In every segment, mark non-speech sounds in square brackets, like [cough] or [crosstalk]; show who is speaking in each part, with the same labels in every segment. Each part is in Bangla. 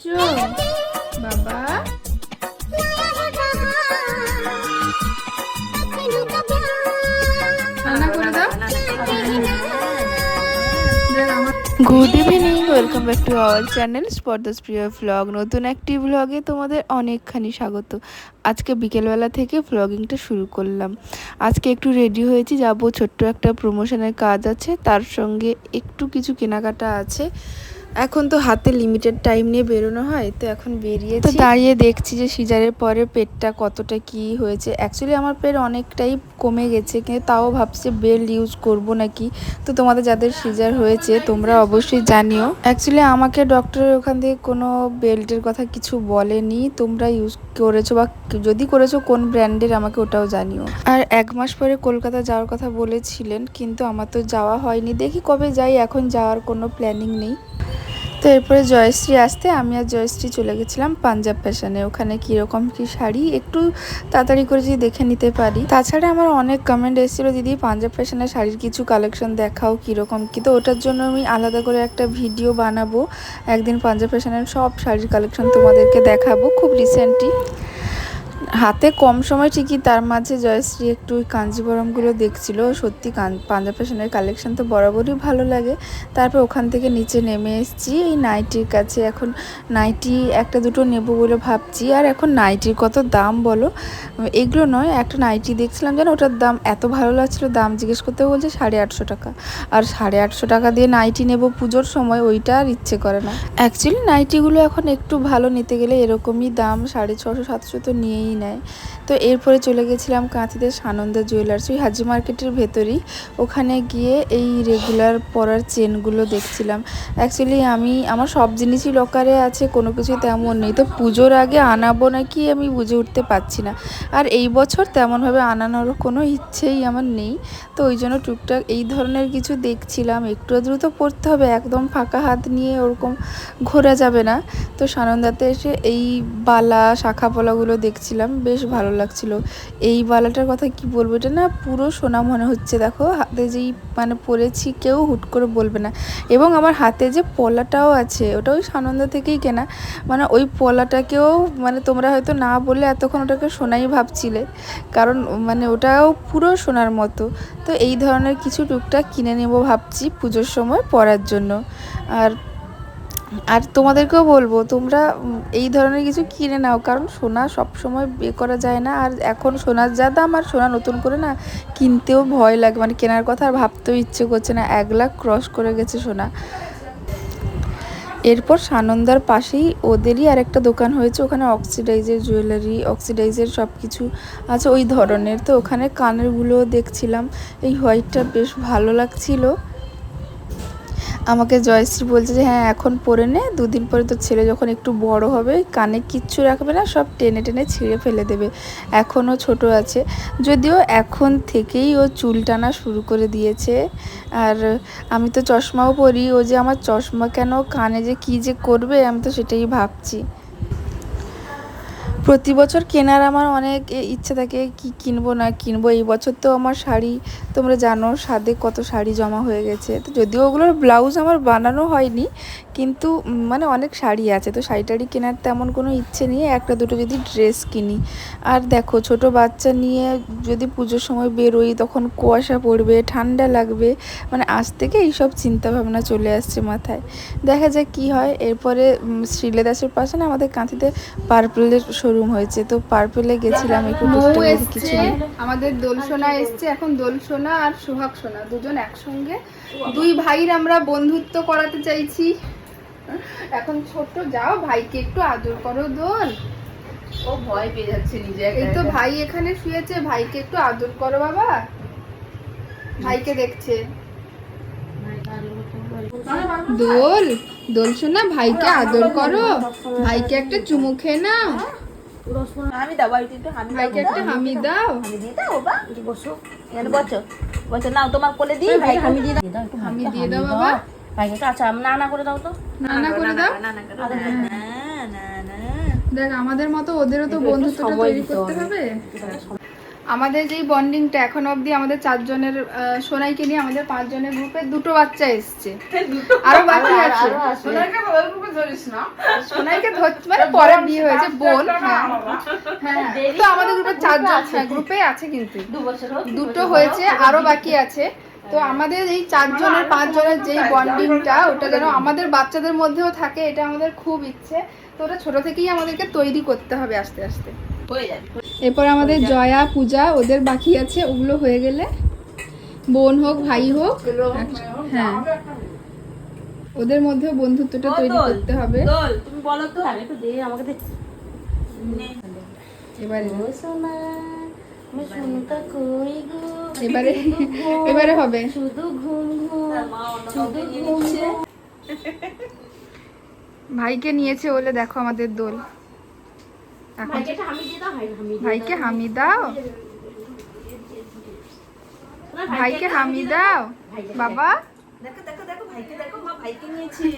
Speaker 1: Good evening welcome back to our channel স্পর্দাস প্রিয় ভ্লগ নতুন একটি ভ্লগে তোমাদের অনেকখানি স্বাগত। আজকে বিকেলবেলা থেকে ভ্লগিংটা শুরু করলাম। আজকে একটু রেডি হয়েছি, যাব, ছোট্ট একটা প্রমোশনের কাজ আছে। তার সঙ্গে একটু কিছু কেনাকাটা আছে। এখন তো হাতে লিমিটেড টাইম নিয়ে বেরোনো হয়, তো এখন বেরিয়ে তো দাঁড়িয়ে দেখছি যে সিজারের পরে পেটটা কতটা কি হয়েছে। অ্যাকচুয়ালি আমার পেট অনেকটাই কমে গেছে, কিন্তু তাও ভাবছি বেল্ট ইউজ করব নাকি। তো তোমাদের যাদের সিজার হয়েছে, তোমরা অবশ্যই জানিও। অ্যাকচুয়ালি আমাকে ডক্টরের ওখান থেকে কোনো বেল্টের কথা কিছু বলেনি। তোমরা ইউজ করেছ বা যদি করেছ কোন ব্র্যান্ডের আমাকে ওটাও জানিও। আর এক মাস পরে কলকাতা যাওয়ার কথা বলেছিলেন, কিন্তু আমার তো যাওয়া হয়নি। দেখি কবে যাই, এখন যাওয়ার কোনো প্ল্যানিং নেই। তো এরপরে জয়শ্রী আসতে আমি আর জয়শ্রী চলে গেছিলাম পাঞ্জাব ফ্যাশনে ওখানে কীরকম কী শাড়ি একটু তাড়াতাড়ি করে যদি দেখে নিতে পারি। তাছাড়া আমার অনেক কমেন্ট এসেছিল, দিদি, পাঞ্জাব ফ্যাশনের শাড়ির কিছু কালেকশন দেখাও কীরকম কী? তো ওটার জন্য আমি আলাদা করে একটা ভিডিও বানাবো। একদিন পাঞ্জাব ফ্যাশনের সব শাড়ির কালেকশন তোমাদেরকে দেখাবো খুব রিসেন্টলি হাতে কম সময় ঠিকই, তার মাঝে জয়শ্রী একটু কাঞ্জিবরমগুলো দেখছিল। সত্যি পাঞ্জাব ফ্যাশনের কালেকশন তো বরাবরই ভালো লাগে। তারপর ওখান থেকে নিচে নেমে এসেছি। এই নাইটির কাছে এখন নাইটি একটা দুটো নেব বলে ভাবছি। আর এখন নাইটির কত দাম বলো? এগুলো নয়, একটা নাইটি দেখছিলাম যেন ওটার দাম এত ভালো লাগছিল, দাম জিজ্ঞেস করতে বলছে সাড়ে আটশো টাকা। আর সাড়ে আটশো টাকা দিয়ে নাইটি নেব পুজোর সময়, ওইটা আর ইচ্ছে করে না। অ্যাকচুয়ালি নাইটিগুলো এখন একটু ভালো নিতে গেলে এরকমই দাম। সাড়ে ছশো, সাতশো তো নিয়েই নেয়। তো এরপরে চলে গেছিলাম কাঁথিতে সানন্দা জুয়েলার্স, ওই হাজি মার্কেটের ভেতরেই। ওখানে গিয়ে এই রেগুলার পরার চেনগুলো দেখছিলাম। অ্যাকচুয়ালি আমি, আমার সব জিনিসই লকারে আছে, কোনো কিছু তেমন নেই। তো পুজোর আগে আনাবো নাকি আমি বুঝে উঠতে পারছি না। আর এই বছর তেমনভাবে আনানোর কোনো ইচ্ছেই আমার নেই। তো ওই জন্য টুকটাক এই ধরনের কিছু দেখছিলাম। একটু দ্রুত পড়তে হবে, একদম ফাঁকা হাত নিয়ে ওরকম ঘোরা যাবে না। তো সানন্দাতে এসে এই বালা শাখা পলাগুলো দেখছিলাম। বেশ ভালো লাগছিল। এই বালাটার কথা কি বলব, এটা না পুরো সোনা মনে হচ্ছে, দেখো। হাতে যেই মানে পরেছি, কেউ হুট করে বলবে না। এবং আমার হাতে যে পলাটাও আছে, ওটা ওই সানন্দ থেকেই কেনা। মানে ওই পলাটাকেও মানে তোমরা হয়তো না বললে এতক্ষণ ওটাকে সোনাই ভাবছিলে। কারণ মানে ওটাও পুরো সোনার মতো। তো এই ধরনের কিছু টুকটাক কিনে নেব ভাবছি পুজোর সময় পরার জন্য। আর আর তোমাদেরকেও বলব, তোমরা এই ধরনের কিছু কিনে নাও, কারণ সোনা সব সময় বে করা যায় না। আর এখন সোনার যা দাম, আর সোনা নতুন করে না কিনতেও ভয় লাগে। মানে কেনার কথা আর ভাবতেও ইচ্ছে করছে না। এক লাখ ক্রস করে গেছে সোনা। এরপর সানন্দার পাশেই ওদেরই আরেকটা দোকান হয়েছে। ওখানে অক্সিডাইজের জুয়েলারি, অক্সিডাইজের সব কিছু আছে। ওই ধরনের। তো ওখানে কানেরগুলোও দেখছিলাম। এই হোয়াইটটা বেশ ভালো লাগছিল। আমাকে জয়শ্রী বলছে যে হ্যাঁ এখন পরে নে, দুদিন পরে তো ছেলে যখন একটু বড় হবে, কানে কিচ্ছু রাখবে না, সব টেনে টেনে ছিঁড়ে ফেলে দেবে। এখনও ছোট আছে। যদিও এখন থেকেই ও চুল টানা শুরু করে দিয়েছে। আর আমি তো চশমাও পরি, ও যে আমার চশমা কেন, কানে যে কি যে করবে, আমি তো সেটাই ভাবছি। প্রতি বছর কেনার আমার অনেক ইচ্ছে থাকে, কি কিনবো না কিনবো। এই বছর তো আমার শাড়ি, তোমরা জানো, সাদে কত শাড়ি জমা হয়ে গেছে। তো যদিও ওগুলোর ব্লাউজ আমার বানানো হয়নি কিন্তু মানে অনেক শাড়ি আছে। তো শাড়ি টাড়ি কেনার তেমন কোনো ইচ্ছে নিয়ে একটা দুটো যদি ড্রেস কিনি। আর দেখো ছোট বাচ্চা নিয়ে যদি পুজোর সময় বেরোই তখন কুয়াশা পড়বে ঠান্ডা লাগবে। মানে আজ থেকে এইসব চিন্তা ভাবনা চলে আসছে মাথায়। দেখা যাক কি হয়। এরপরে শ্রীলেদাসের পাশে না আমাদের কাঁথিতে পার্পেলের শোরুম হয়েছে। তো পার্পেলে গেছিলাম একটু কিছু
Speaker 2: আমাদের দোল সোনা এসছে। এখন দোল সোনা আর সোহাগ সোনা দুজন একসঙ্গে। দুই ভাইয়ের আমরা বন্ধুত্ব করাতে চাইছি। এখন ছোট যাও ভাইকে একটু আদর করো দোল।
Speaker 3: ও ভয় পেয়ে যাচ্ছে নিজে
Speaker 2: এই তো ভাই এখানে শুয়েছে ভাইকে একটু আদর করো বাবা। ভাইকে দেখছে। দোল দোল সোনা ভাইকে আদর করো। ভাইকে একটা চুমু খেয়ে নাও।
Speaker 3: আমি দাও বাড়িতে একটু আমি
Speaker 2: ভাইকে একটা হামি দাও।
Speaker 3: দিয়ে দাও বাবা। বসো। এখানে বসো। বসো নাও তোমার কোলে দিই ভাইকে আমি দিয়ে দাও।
Speaker 2: হামি দিয়ে দাও বাবা।
Speaker 3: আচ্ছা না না করে দাও তো।
Speaker 2: না না করে দাও?
Speaker 3: না না না না
Speaker 2: দেখ আমাদের মতো ওদেরও তো বন্ধুত্বটা তৈরি করতে হবে। আমাদের যেই বন্ডিংটা এখন অবধি আমাদের চারজনের সোনাইকে নিয়ে আমাদের পাঁচজনের গ্রুপে দুটো বাচ্চা এসছে। আরও বাকি আছে। সোনাইকে মানে পরে বিয়ে হয়েছে বোন হ্যাঁ। হ্যাঁ তো আমাদের গ্রুপে চারজন হ্যাঁ গ্রুপে আছে কিন্তু। দুটো হয়েছে আরও বাকি আছে। তো আমাদের এই চারজনের পাঁচজনের যেই বন্ডিংটা ওটা যেন আমাদের বাচ্চাদের মধ্যেও থাকে এটা আমাদের খুব ইচ্ছে। তো ওটা ছোট থেকেই আমাদেরকে তৈরি করতে হবে আস্তে আস্তে। এরপর আমাদের জয়া পূজা ওদের বাকি আছে ওগুলো হয়ে গেলে বোন হোক ভাই হোক হ্যাঁ। ওদের মধ্যেও বন্ধুত্বটা তৈরি করতে হবে।
Speaker 3: দোল তুমি বলো তো। একটু দে আমাকে
Speaker 2: এবারে।
Speaker 3: সোনা।
Speaker 2: এবারে এবারে হবে।
Speaker 3: শুধু ঘুম ঘুম শুধু ঘুম ঘুম।
Speaker 2: ভাইকে নিয়েছে বলে দেখো আমাদের দোল। এখন
Speaker 3: ভাইকে হামি দাও ভাই হামি দিয়ে
Speaker 2: ভাইকে হামি দাও। বাবা।
Speaker 3: দেখো দেখো দেখো ভাইকে দেখো মা ভাইকে নিয়েছে।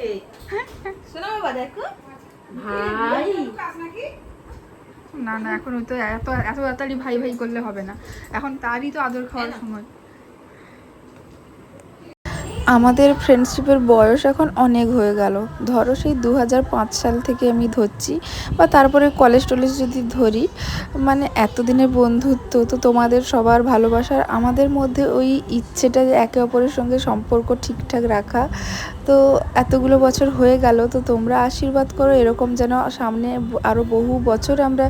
Speaker 3: [laughs] শোনো বাবা দেখো। ভাই।
Speaker 2: না না এখন ওই তো এত এত তাড়াতাড়ি ভাই ভাই করলে হবে না। এখন তারই তো আদর খাওয়ার সময়।
Speaker 1: আমাদের ফ্রেন্ডশিপের বয়স এখন অনেক হয়ে গেল। ধরো সেই দু হাজার পাঁচ সাল থেকে আমি ধরছি বা তারপরে কলেজ টলেজ যদি ধরি মানে এতদিনের বন্ধুত্ব তো তোমাদের সবার ভালোবাসার আমাদের মধ্যে ওই ইচ্ছেটা যে একে অপরের সঙ্গে সম্পর্ক ঠিকঠাক রাখা তো এতগুলো বছর হয়ে গেল, তো তোমরা আশীর্বাদ করো, এরকম যেন সামনে আরও বহু বছর আমরা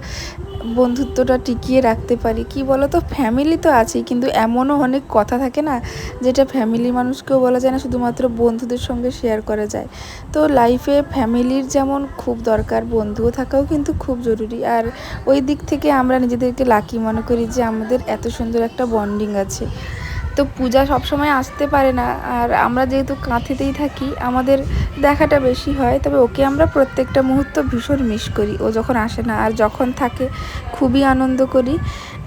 Speaker 1: বন্ধুত্বটা টিকিয়ে রাখতে পারি। কি বলো তো ফ্যামিলি তো আছেই, কিন্তু এমনও অনেক কথা থাকে না, যেটা ফ্যামিলি মানুষকেও বলা যায় না, শুধুমাত্র বন্ধুদের সঙ্গে শেয়ার করা যায়। তো লাইফে ফ্যামিলির যেমন খুব দরকার, বন্ধুও থাকাও কিন্তু খুব জরুরি। আর ওই দিক থেকে আমরা নিজেদেরকে লাকি মনে করি যে আমাদের এত সুন্দর একটা বন্ডিং আছে। তো পূজা সবসময় আসতে পারে না। আর আমরা যেহেতু কাঁথিতেই থাকি, আমাদের দেখাটা বেশি হয়, তবে ওকে আমরা প্রত্যেকটা মুহূর্ত ভীষণ মিস করি। ও যখন আসে না, আর যখন থাকে, খুবই আনন্দ করি।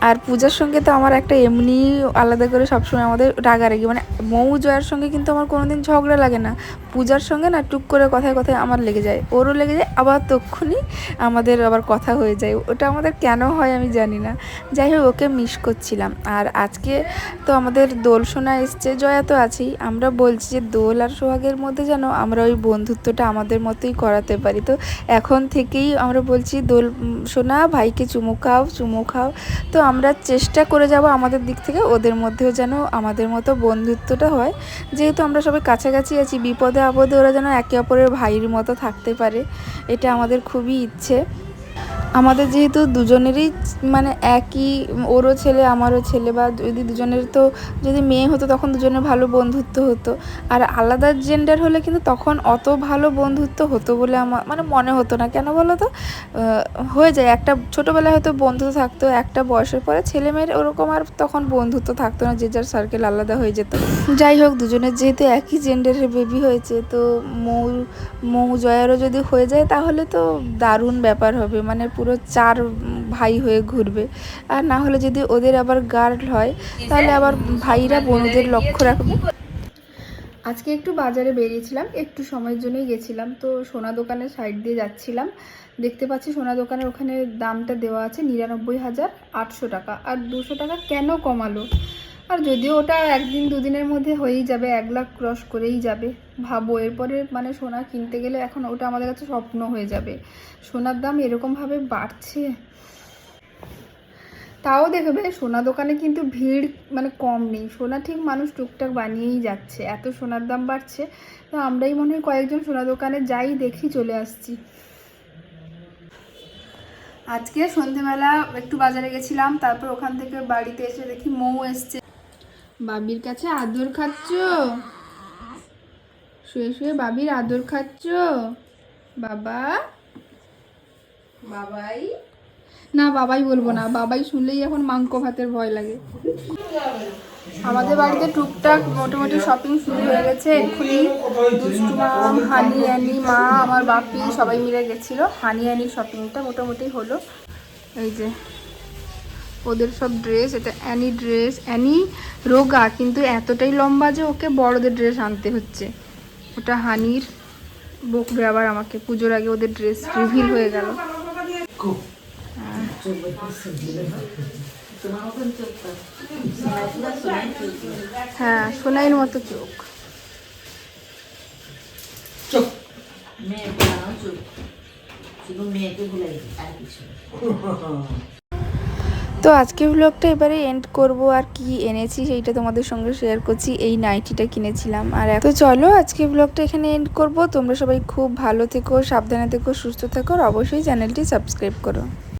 Speaker 1: আর পূজার সঙ্গে তো আমার একটা এমনি আলাদা করে সবসময় আমাদের রাগারাগি। মানে মৌ জয়ার সঙ্গে কিন্তু আমার কোনোদিন ঝগড়া লাগে না। পূজার সঙ্গে না টুক করে কথায় কথায় আমার লেগে যায়। ওরও লেগে যায়, আবার তক্ষুনি আমাদের আবার কথা হয়ে যায়। ওটা আমাদের কেন হয় আমি জানি না। যাই হোক, ওকে মিস করছিলাম। আর আজকে তো আমাদের দোল শোনা এসছে, জয়া তো আছেই। আমরা বলছি যে দোল আর সোহাগের মধ্যে যেন আমরা ওই বন্ধুত্বটা আমাদের মতোই করাতে পারি। তো এখন থেকেই আমরা বলছি দোল সোনা ভাইকে চুমু খাও চুমু খাও। তো আমরা চেষ্টা করে যাব আমাদের দিক থেকে, ওদের মধ্যেও যেন আমাদের মতো বন্ধুত্বটা হয়। যেহেতু আমরা সবাই কাছাকাছি আছি, বিপদে আপদে ওরা যেন একে অপরের ভাইয়ের মতো থাকতে পারে, এটা আমাদের খুবই ইচ্ছে। আমাদের যেহেতু দুজনেরই মানে একই, ওরও ছেলে, আমারও ছেলে, বা যদি দুজনের তো যদি মেয়ে হতো তখন দুজনের ভালো বন্ধুত্ব হতো। আর আলাদা জেন্ডার হলে কিন্তু তখন অত ভালো বন্ধুত্ব হতো বলে আমার মানে মনে হতো না। কেন বলো তো? হয়ে যায়। একটা ছোটোবেলায় হয়তো বন্ধুত্ব থাকতো, একটা বয়সের পরে ছেলে মেয়ের ওরকম আর তখন বন্ধুত্ব থাকতো না, যে যার সার্কেল আলাদা হয়ে যেত। যাই হোক, দুজনের যেহেতু একই জেন্ডারের বেবি হয়েছে, তো মৌ মৌ জয়ারও যদি হয়ে যায় তাহলে তো দারুণ ব্যাপার হবে। মানে পুরো চার ভাই হয়ে ঘুরবে। আর না হলে যদি ওদের আবার গার্ড হয়, তাহলে আবার ভাইরা বোনদের লক্ষ্য রাখবে।
Speaker 2: আজকে একটু বাজারে বেরিয়েছিলাম, একটু সময়ের জন্যই গেছিলাম। তো সোনা দোকানের সাইড দিয়ে যাচ্ছিলাম। দেখতে পাচ্ছি সোনা দোকানের ওখানে দামটা দেওয়া আছে নিরানব্বই হাজার আটশো টাকা। আর দুশো টাকা কেন কমালো? আর যদিও ওটা একদিন দুদিনের মধ্যে হয়েই যাবে, এক লাখ ক্রস করেই যাবে। ভাবো, এরপরে মানে সোনা কিনতে গেলে এখন ওটা আমাদের কাছে স্বপ্ন হয়ে যাবে। সোনার দাম এরকমভাবে বাড়ছে? তাও দেখবে, সোনা দোকানে কিন্তু ভিড় মানে কম নেই। সোনা ঠিক মানুষ টুকটাক বানিয়েই যাচ্ছে। এত সোনার দাম বাড়ছে, তো আমরাই মনে হয় কয়েকজন সোনা দোকানে যাই, দেখি চলে আসছি। আজকে সন্ধেবেলা একটু বাজারে গেছিলাম, তারপর ওখান থেকে বাড়িতে এসে দেখি মৌ এসছে। বাবির কাছে আদর খাচ্ছ? শুয়ে শুয়ে বাবির আদর খাচ্ছ? বাবা? বাবাই? না বাবাই বলব না। বাবাই শুনলেই এখন মাংক ভাতের ভয় লাগে। আমাদের বাড়িতে টুকটাক মোটামুটি শপিং শুরু হয়ে গেছে। এক্ষুনি দুষ্টু মা হানি অ্যানি মা আমার বাপি সবাই মিলে গেছিল। হানি অ্যানি শপিংটা মোটামুটি হলো। এই যে ওদের সব ড্রেস এটা অ্যানি ড্রেস অ্যানি রোগা কিন্তু এতটাই লম্বা যে ওকে বড়দের ড্রেস আনতে হচ্ছে। ওটা হানির বকবে আবার আমাকে পুজোর আগে ওদের ড্রেস রিভিল হয়ে গেল। হ্যাঁ সোনাইয়ের মতো চোখ।
Speaker 3: চোখ। মেয়ে চোখ। শুধু মেয়েকে ভুলে গেছি আর কিছু। [laughs]
Speaker 1: তো আজকে ব্লগটা এবারে এন্ড করব আর কি এনেছি সেইটা তোমাদের সঙ্গে শেয়ার করছি। এই নাইটিটা কিনেছিলাম। আর তো চলো আজকে ব্লগটা এখানে এন্ড করব। তোমরা সবাই খুব ভালো থেকো, সাবধানে থেকো, সুস্থ থেকো, আর অবশ্যই চ্যানেলটি সাবস্ক্রাইব করো।